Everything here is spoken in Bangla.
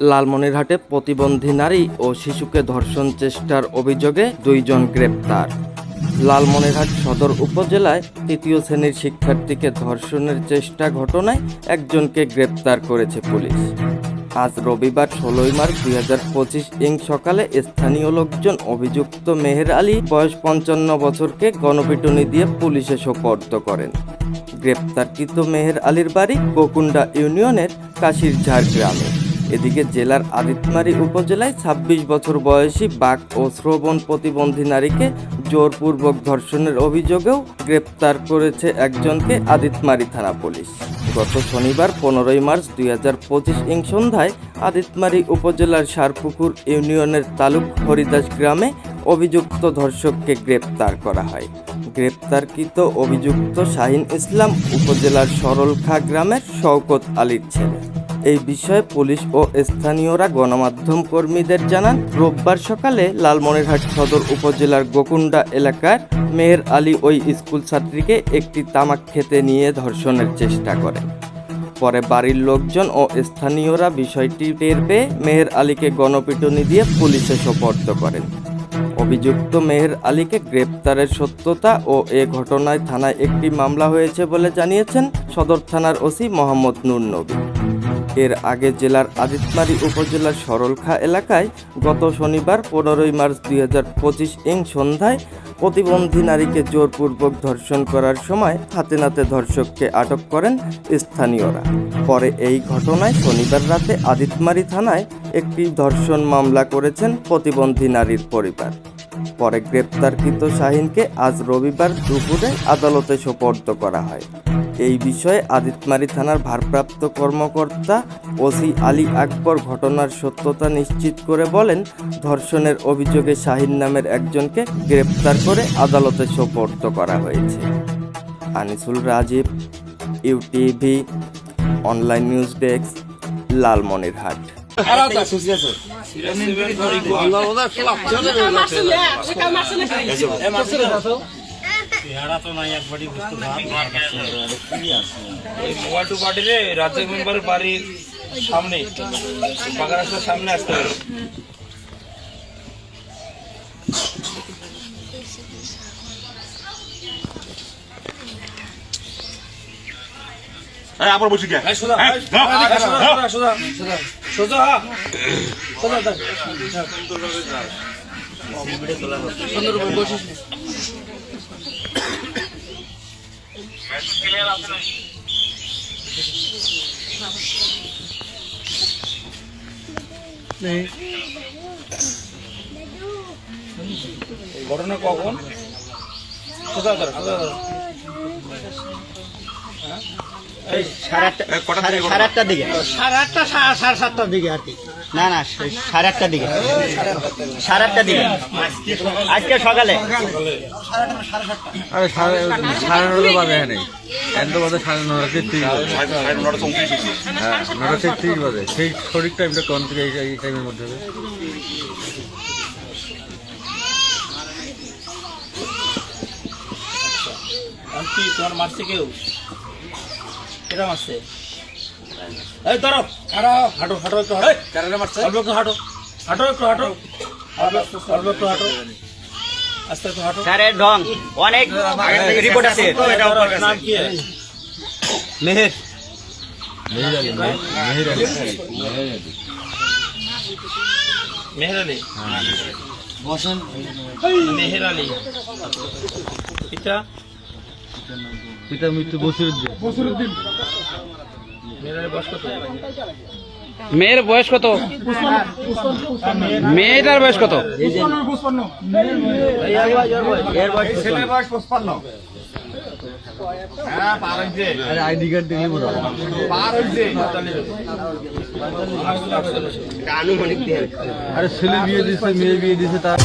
লালমনিরহাটে প্রতিবন্ধী নারী ও শিশুকে ধর্ষণ চেষ্টার অভিযোগে দুইজন গ্রেপ্তার। লালমনিরহাট সদর উপজেলায় তৃতীয় শ্রেণির শিক্ষার্থীকে ধর্ষণের চেষ্টা ঘটনায় একজনকে গ্রেপ্তার করেছে পুলিশ। আজ রবিবার ষোলোই মার্চ দুই হাজার পঁচিশ ইং সকালে স্থানীয় লোকজন অভিযুক্ত মেহের আলী বয়স পঞ্চান্ন বছরকে গণপিটুনি দিয়ে পুলিশে সোপর্দ করেন। গ্রেপ্তারকৃত মেহের আলীর বাড়ি গোকুন্ডা ইউনিয়নের কাশিরঝাড় গ্রামে। এদিকে জেলার আদিতমারি উপজেলায় ছাব্বিশ বছর বয়সী বাক ও শ্রবণ প্রতিবন্ধী নারীকে জোরপূর্বক ধর্ষণের অভিযোগেও গ্রেপ্তার করেছে একজনকে আদিতমারি থানা পুলিশ। গত শনিবার পনেরোই মার্চ দুই হাজার পঁচিশ ইং সন্ধ্যায় আদিতমারি উপজেলার সারপুকুর ইউনিয়নের তালুক হরিদাস গ্রামে অভিযুক্ত ধর্ষককে গ্রেপ্তার করা হয়। গ্রেপ্তারকৃত অভিযুক্ত শাহিন ইসলাম উপজেলার সরলখা গ্রামের শওকত আলীর ছেলে। এই বিষয়ে পুলিশ ও স্থানীয়রা গণমাধ্যম কর্মীদের জানান, রোববার সকালে লালমনিরহাট সদর উপজেলার গোকুন্ডা এলাকার মেহের আলী ওই স্কুল ছাত্রীকে একটি তামাক খেতে নিয়ে ধর্ষণের চেষ্টা করে। পরে বাড়ির লোকজন ও স্থানীয়রা বিষয়টি টের পেয়ে মেহের আলীকে গণপিটুনি দিয়ে পুলিশে সোপর্দ করেন। অভিযুক্ত মেহের আলীকে গ্রেপ্তারের সত্যতা ও এ ঘটনায় থানায় একটি মামলা হয়েছে বলে জানিয়েছেন সদর থানার ওসি মোহাম্মদ নুর নবী এর আগে জেলার আদিতমারি উপজেলার সরলখা এলাকায় গত শনিবার পনেরোই মার্চ দুই হাজার পঁচিশ ইং সন্ধ্যায় প্রতিবন্ধী নারীকে জোরপূর্বক ধর্ষণ করার সময় হাতে নাতে ধর্ষককে আটক করেন স্থানীয়রা। পরে এই ঘটনায় শনিবার রাতে আদিতমারি থানায় একটি ধর্ষণ মামলা করেছেন প্রতিবন্ধী নারীর পরিবার। পরে গ্রেপ্তারকৃত শাহিনকে আজ রবিবার দুপুরে আদালতে সোপর্দ করা হয়। এই বিষয়ে আদিতমারি থানার ভারপ্রাপ্ত কর্মকর্তা ওসি আলী আকবর ঘটনার সত্যতা নিশ্চিত করে বলেন ধর্ষণের অভিযোগে শাহিন নামের একজনকে গ্রেপ্তার করে আদালতে সোপর্দ করা হয়েছে। Anisul Rajib UTV online news desk Lalmonirhat. এই মোবাইল টু পার্টি রে রাজ্য মেম্বারের বাড়ির সামনে রাস্তার সামনে আসতে হবে। এই আবার বলছি কে? এই, ঘটনা কখন। এই সাড়ে আটটা এই সাড়ে আটটার দিকে। সাড়ে আটটা সাড়ে সাড়ে সাতটার দিকে আর কি। না না সাড়ে আটটার দিকে। সাড়ে আটটার দিকে। আজকে সকালে। আরে সাড়ে সাড়ে নটা বাজে এখানে। এত বাজে সাড়ে নটা তেত্রিশ হ্যাঁ নটা তেত্রিশ বাজে। সেই সঠিক টাইমটা কোন থেকে এই এই টাইমের মধ্যে কি তোমার মারছে কেউ? কেটা মারছে এই ধরো। হাঁটো হাঁটো হাঁটো একটু হাঁটো। কারা মারছে? অল্প একটু হাঁটো। হাঁটো একটু হাঁটো। অল্প একটু হাঁটো। আস্তে একটু হাঁটো। স্যারের ঢং। অনেক রিপোর্ট আছে। নাম কি? মেহের। মেহের আলী। মেহের আলী। এটা? পিতা মৃত্যু বসিরুদ্দিন। কত? মেয়ের বয়স কত? মেয়েটার বয়স কত? এর আইডি কার্ড দিয়ে আরে ছেলে বিয়ে দিচ্ছে মেয়ে বিয়ে দিচ্ছে তার